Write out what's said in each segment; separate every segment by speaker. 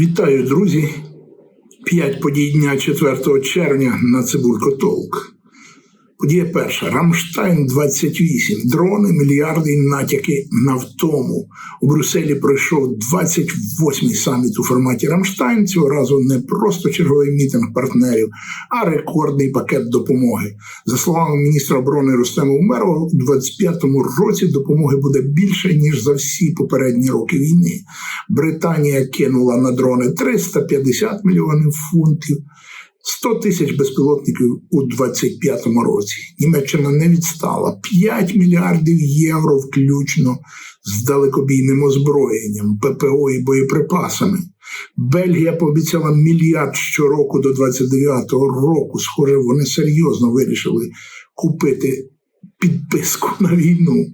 Speaker 1: Вітаю, друзі! П'ять подій дня 4 червня на Цибулько Толк. Подія перша. Рамштайн 28. Дрони, мільярди натяки на втому. У Брюсселі пройшов 28-й саміт у форматі Рамштайн. Цього разу не просто черговий мітинг партнерів, а рекордний пакет допомоги. За словами міністра оборони Рустема Умерова, у 25-му році допомоги буде більше ніж за всі попередні роки війни. Британія кинула на дрони 350 мільйонів фунтів. 100 тисяч безпілотників у 25-му році. Німеччина не відстала 5 мільярдів євро, включно з далекобійним озброєнням, ППО і боєприпасами. Бельгія пообіцяла мільярд щороку до 29-го року. Схоже, вони серйозно вирішили купити підписку на війну.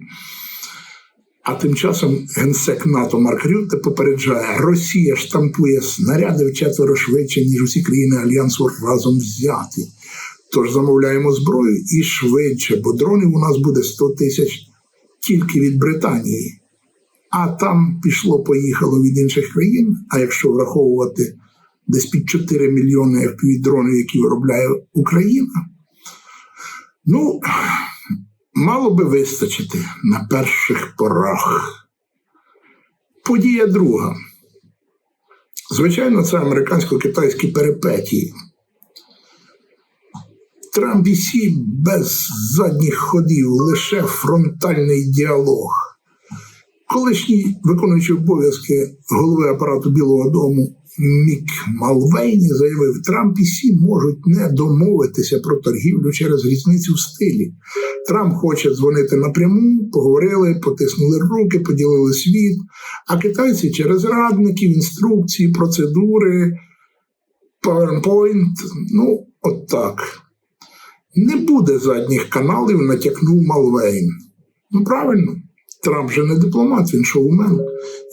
Speaker 1: А тим часом генсек НАТО Марк Рютте попереджає, Росія штампує снаряди в четверо швидше, ніж усі країни альянсу разом взяті. Тож замовляємо зброю і швидше, бо дронів у нас буде 100 тисяч тільки від Британії. А там пішло-поїхало від інших країн. А якщо враховувати десь під 4 мільйони fpv дронів, які виробляє Україна, ну. Мало би вистачити на перших порах. Подія друга. Звичайно, це американсько-китайські перипетії. Трамп і Сі без задніх ходів, лише фронтальний діалог. Колишній виконуючий обов'язки голови апарату Білого Дому Мік Малвейні заявив, Трамп і Сі можуть не домовитися про торгівлю через різницю в стилі. Трамп хоче дзвонити напряму, поговорили, потиснули руки, поділили світ, а китайці через радників, інструкції, процедури, PowerPoint, ну, от так. Не буде задніх каналів, натякнув Малвейн. Ну, правильно, Трамп же не дипломат, він шоумен.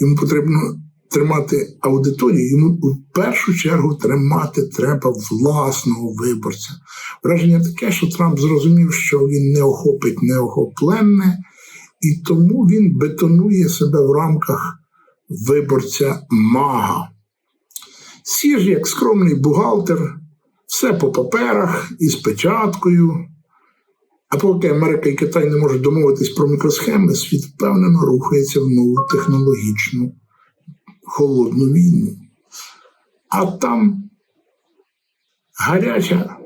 Speaker 1: Йому потрібно тримати аудиторію, йому в першу чергу тримати треба власного виборця. Враження таке, що Трамп зрозумів, що він не охопить неохопленне, і тому він бетонує себе в рамках виборця мага. Сі ж, як скромний бухгалтер, все по паперах із печаткою. А поки Америка і Китай не можуть домовитись про мікросхеми, світ впевнено рухається в нову технологічну холодну війну. А там гаряча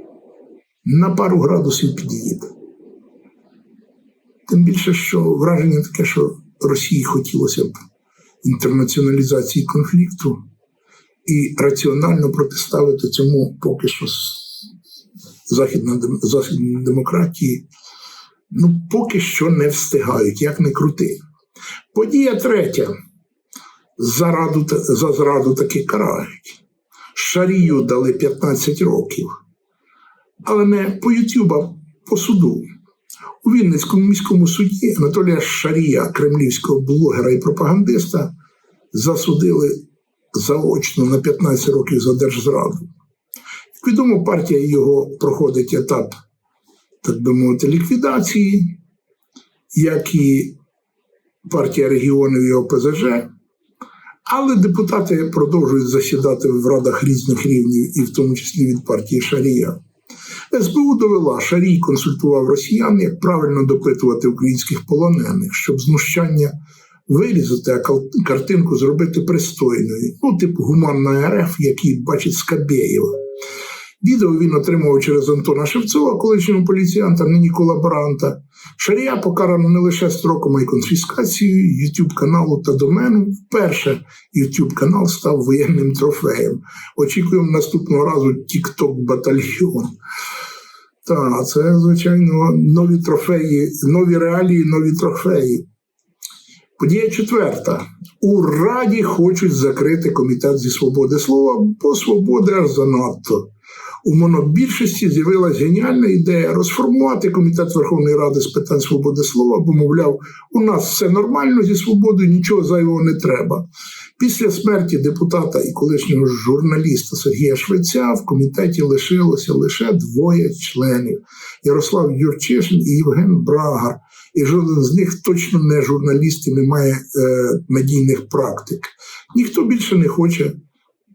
Speaker 1: на пару градусів під'їде. Тим більше, що враження таке, що Росії хотілося б інтернаціоналізації конфлікту і раціонально протиставити цьому поки що західна, західні демократії, ну поки що не встигають, як не крути. Подія третя. Зараду, за зраду таки карають. Шарію дали 15 років. Але не по Ютюб, а по суду. У Вінницькому міському суді Анатолія Шарія, кремлівського блогера і пропагандиста, засудили заочно на 15 років за держзраду. Як відомо, партія його проходить етап, так би мовити, ліквідації, як і партія регіонів і ОПЗЖ. Але депутати продовжують засідати в радах різних рівнів, і в тому числі від партії Шарія. СБУ довела, Шарій консультував росіян, як правильно допитувати українських полонених, щоб знущання вирізати, а картинку зробити пристойною. Ну, типу гуманна РФ, який бачить Скабєєва. Відео він отримував через Антона Шевцова, колишнього поліціянта, нині колаборанта. Шарія покарано не лише строком, а й конфіскацією youtube каналу та домену. Вперше youtube канал став воєнним трофеєм. Очікуємо наступного разу TikTok батальйон. Так, це, звичайно, нові трофеї, нові реалії, нові трофеї. Подія четверта. У Раді хочуть закрити комітет зі свободи слова, бо свободи аж занадто. У монобільшості з'явилася геніальна ідея розформувати комітет Верховної Ради з питань свободи слова, бо, мовляв, у нас все нормально зі свободою, нічого зайвого не треба. Після смерті депутата і колишнього журналіста Сергія Швеця в комітеті лишилося лише двоє членів: Ярослав Юрчишин і Євген Брагар. І жоден з них точно не журналіст і не має е, медійних практик. Ніхто більше не хоче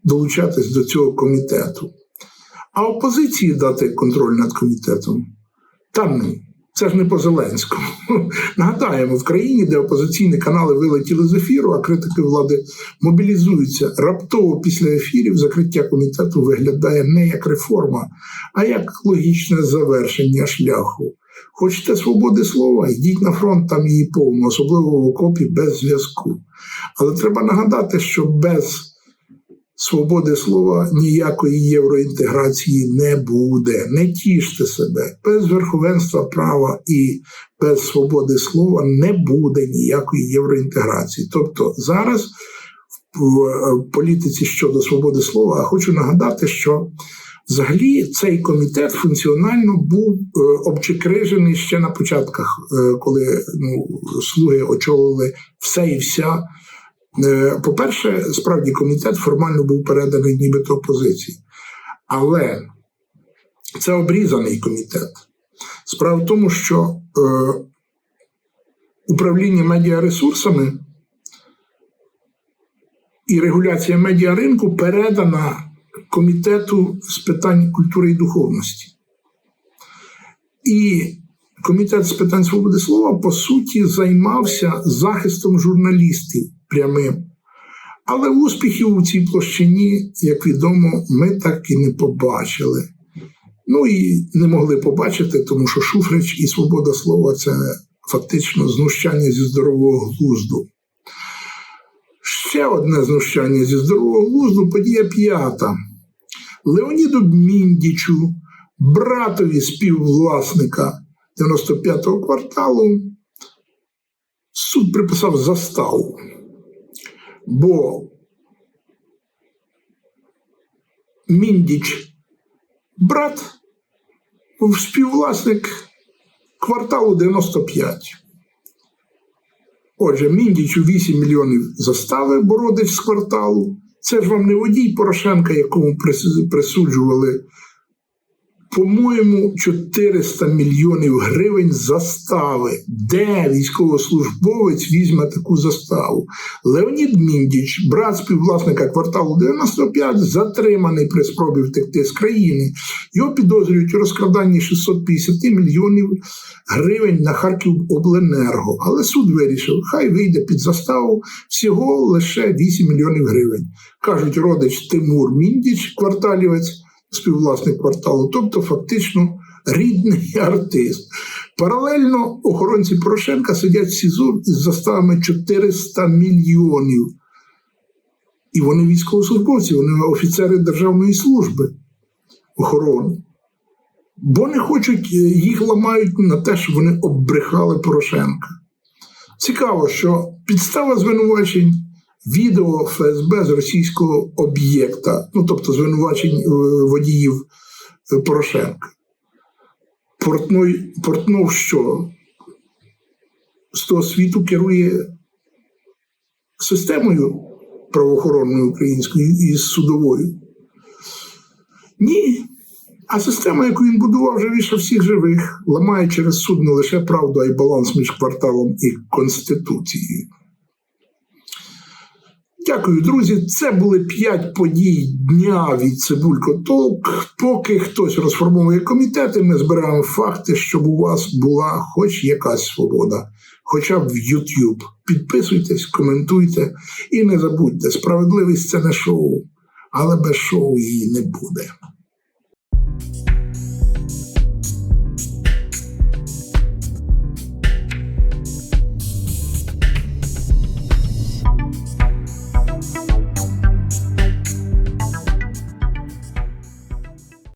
Speaker 1: долучатись до цього комітету. А опозиції дати контроль над комітетом там ну. Це ж не по Зеленському. Нагадаємо, в країні, де опозиційні канали вилетіли з ефіру, а критики влади мобілізуються раптово після ефірів, закриття комітету виглядає не як реформа, а як логічне завершення шляху. Хочете свободи слова, йдіть на фронт, там її повно, особливо в окопі без зв'язку. Але треба нагадати, що без свободи слова ніякої євроінтеграції не буде. Не тіште себе. Без верховенства права і без свободи слова не буде ніякої євроінтеграції. Тобто зараз в політиці щодо свободи слова хочу нагадати, що взагалі цей комітет функціонально був обчекрижений ще на початках, коли ну, слуги очолили все і вся. По-перше, справді комітет формально був переданий нібито опозиції. Але це обрізаний комітет. Справа в тому, що е, управління медіаресурсами і регуляція медіаринку передана комітету з питань культури і духовності. І комітет з питань свободи слова, по суті, займався захистом журналістів прямим. Але успіхів у цій площині, як відомо, ми так і не побачили. Ну і не могли побачити, тому що Шуфрич і свобода слова це фактично знущання зі здорового глузду. Ще одне знущання зі здорового глузду подія п'ята. Леоніду Міндічу, братові співвласника 95-го кварталу, суд приписав заставу. Бо Міндіч брат співвласник кварталу 95. Отже, Міндічу 8 мільйонів застави бородич з кварталу. Це ж вам не водій Порошенка, якому присуджували по-моєму, 400 мільйонів гривень застави. Де військовослужбовець візьме таку заставу? Леонід Міндіч, брат співвласника кварталу 95, затриманий при спробі втекти з країни. Його підозрюють у розкраданні 650 мільйонів гривень на Харківобленерго. Але суд вирішив, хай вийде під заставу всього лише 8 мільйонів гривень. Кажуть, родич Тимур Міндіч, кварталівець співвласник кварталу, тобто фактично рідний артист. Паралельно охоронці Порошенка сидять в СІЗО з заставами 400 мільйонів. І вони військовослужбовці, вони офіцери Державної служби охорони. Бо не хочуть, е, їх ламають на те, що вони оббрехали Порошенка. Цікаво, що підстава звинувачень відео ФСБ з російського об'єкта, ну тобто звинувачень е, водіїв е, Порошенка. Портной, Портнов що? З того світу керує системою правоохоронною українською і судовою. Ні. А система, яку він будував, живіше всіх живих, ламає через суд не лише правду, а й баланс між кварталом і Конституцією. Дякую, друзі. Це були п'ять подій дня від Цибулько Толк. Поки хтось розформовує комітети, ми збираємо факти, щоб у вас була хоч якась свобода, хоча б в YouTube. Підписуйтесь, коментуйте і не забудьте, справедливість це не шоу, але без шоу її не буде.